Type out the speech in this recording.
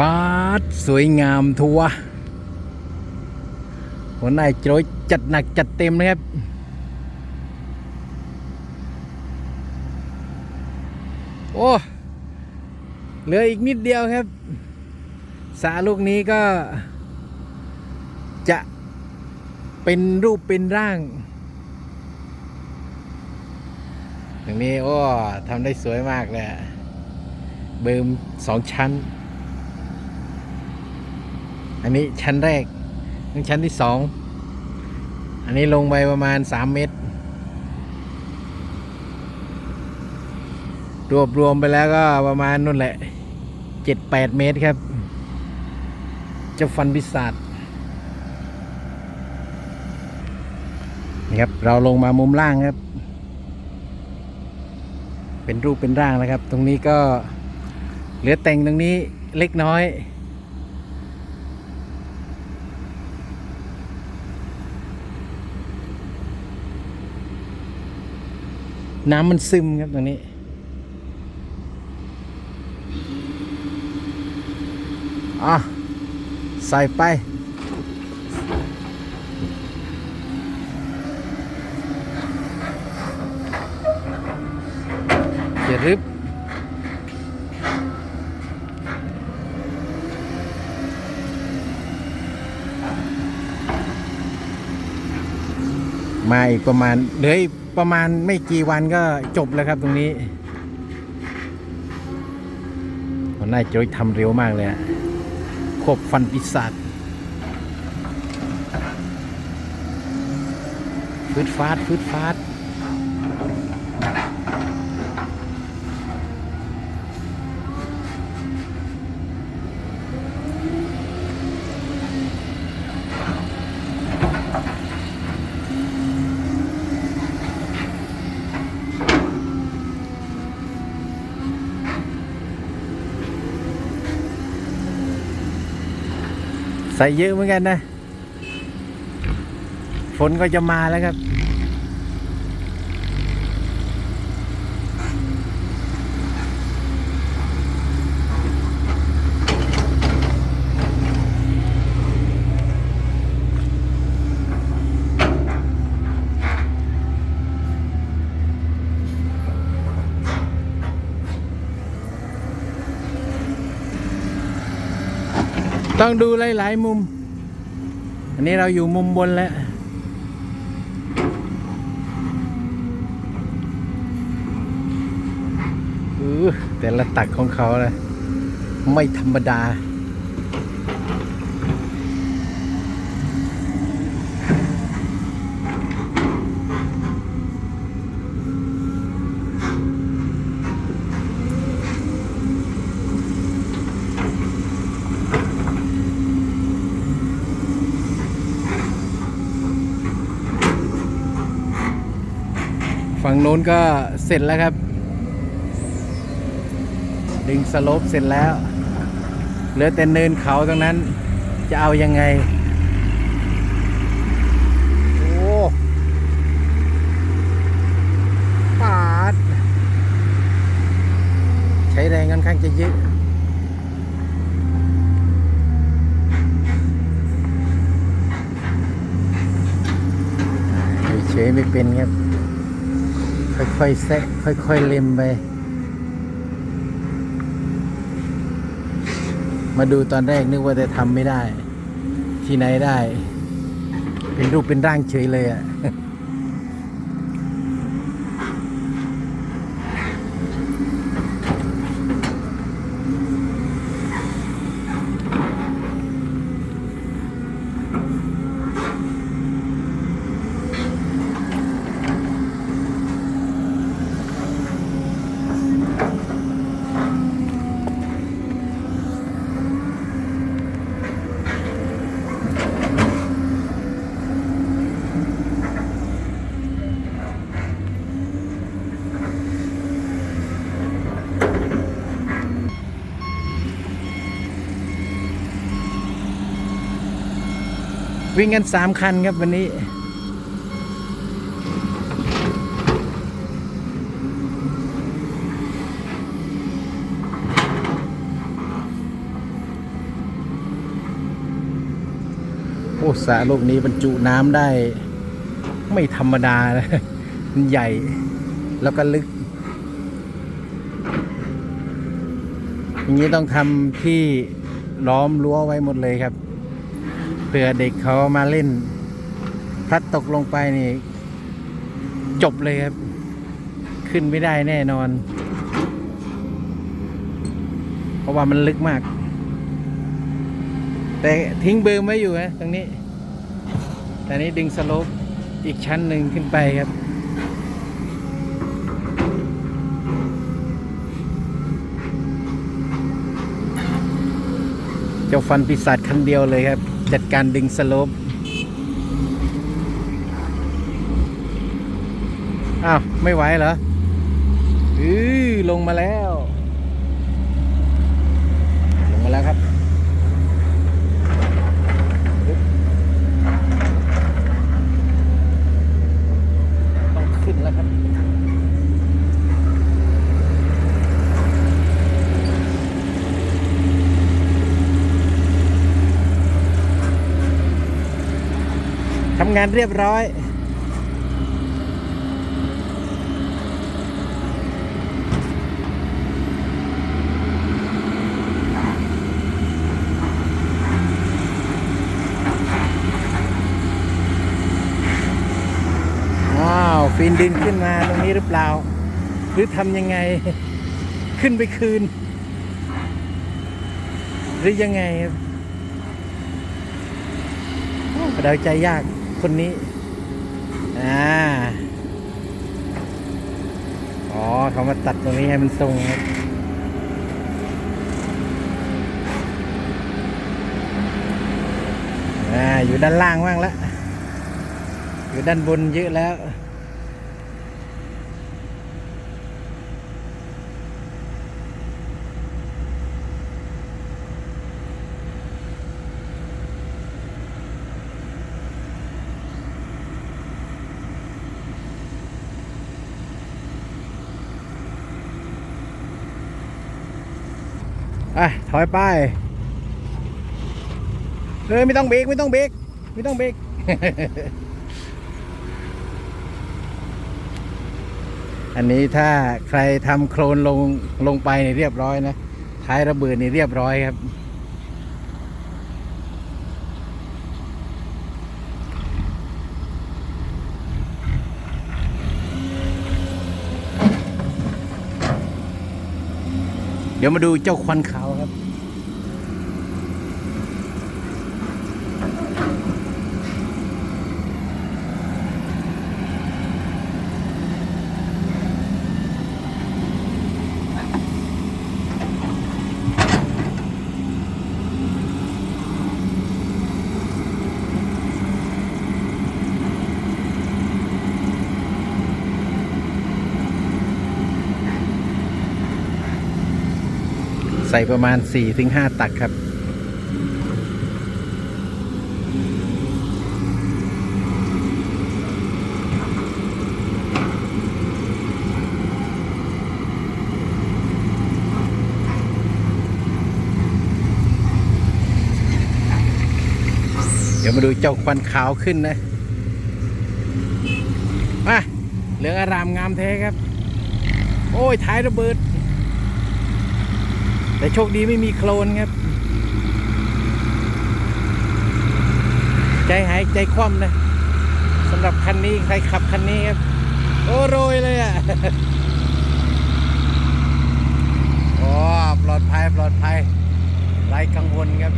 ปาดสวยงามทัวร์หัวหน้าโจยจัดหนักจัดเต็มนะครับโอ้เหลืออีกนิดเดียวครับ สาลูกนี้ก็ จะเป็นรูปเป็นร่างตรงนี้ โอ้ทำได้สวยมากเลยเบิมสองชั้น อันนี้ชั้นแรกนี่ชั้นที่สอง อันนี้ลงไปประมาณสามเมตร รวบรวมไปแล้วก็ประมาณนู่นแหละเจ็ดแปดเมตรครับเจ้าฟันพิศาจนี่ครับ เราลงมามุมล่างครับ เป็นรูปเป็นร่างนะครับ ตรงนี้ก็เหลือแต่งตรงนี้เล็กน้อย น้ำมันซึมครับตรงนี้ อะ ใส่ไป เจริบ มาอีกประมาณเหลืออีกประมาณไม่กี่วันก็จบแล้วครับตรงนี้หัวหน้าโจยทำเร็วมากเลยควบฟันปีศาจฟืดฟาดฟืดฟาด ใส่เยอะเหมือนกันนะ ฝนก็จะมาแล้วครับ ต้องดูหลาย ๆ มุม อันนี้เราอยู่มุมบนแล้วอือแต่ละตักของเขาเลยไม่ธรรมดา ฝั่งโน้นก็เสร็จแล้วครับ ดึงสโลปเสร็จแล้ว เหลือแต่เนินเขาตรงนั้น จะเอายังไง โอ้ปาด ใช้แรงค่อนข้างจะเยอะเฉยไม่เป็นครับ ค่อยๆแซะค่อยๆเล็มไป มาดูตอนแรกนึกว่าจะทำไม่ได้ ที่ไหนได้ เป็นรูปเป็นร่างเฉยเลยอะ่ะ วิ่งกันสามคันครับวันนี้ โอ้สาลูกนี้บรรจุน้ำได้ไม่ธรรมดานะมันใหญ่แล้วก็ลึก อย่างนี้ต้องทำที่ล้อมรั้วไว้หมดเลยครับ เผื่อเด็กเขามาเล่น พลัดตกลงไปนี่ จบเลยครับ ขึ้นไม่ได้แน่นอน เพราะว่ามันลึกมาก แต่ทิ้งเบอร์ไว้อยู่นะตรงนี้ แต่นี้ดึงสโลปอีกชั้นหนึ่งขึ้นไปครับเจ้าฟันปีศาจคันเดียวเลยครับ จัดการดึงสโลปอ้าว ไม่ไหวเหรออือลงมาแล้ว ลงมาแล้วครับ ต้องขึ้นแล้วครับ ทำงานเรียบร้อยว้าวฟินดินขึ้นมาตรงนี้หรือเปล่า หรือทำยังไงขึ้นไปคืน หรือยังไงครับเดาใจยาก คนนี้ อ่า อ๋อ เขามาตัดตรงนี้ให้มันทรงครับอ่า อยู่ด้านล่างว่างแล้ว อยู่ด้านบนเยอะแล้ว อะถอยไปเฮ้ยไม่ต้องเบรกไม่ต้องเบรกไม่ต้องเบรกอันนี้ถ้าใครทำโครนลงลงไปนี่เรียบร้อยนะท้ายระเบิดนี่เรียบร้อยครับ เดี๋ยวมาดูเจ้าควันขาวครับ ใส่ประมาณ 4-5 ตักครับ เดี๋ยวมาดูเจ้าควันขาวขึ้นนะ มาเหลืองอารามงามแท้ครับ โอ้ย ท้ายระเบิด แต่โชคดีไม่มีโคลนครับ ใจหายใจคว่ำนะสำหรับคันนี้ใครขับคันนี้ครับ โอ้โรยเลยอะโอ้ปลอดภัยปลอดภัยไร้กังวลครับ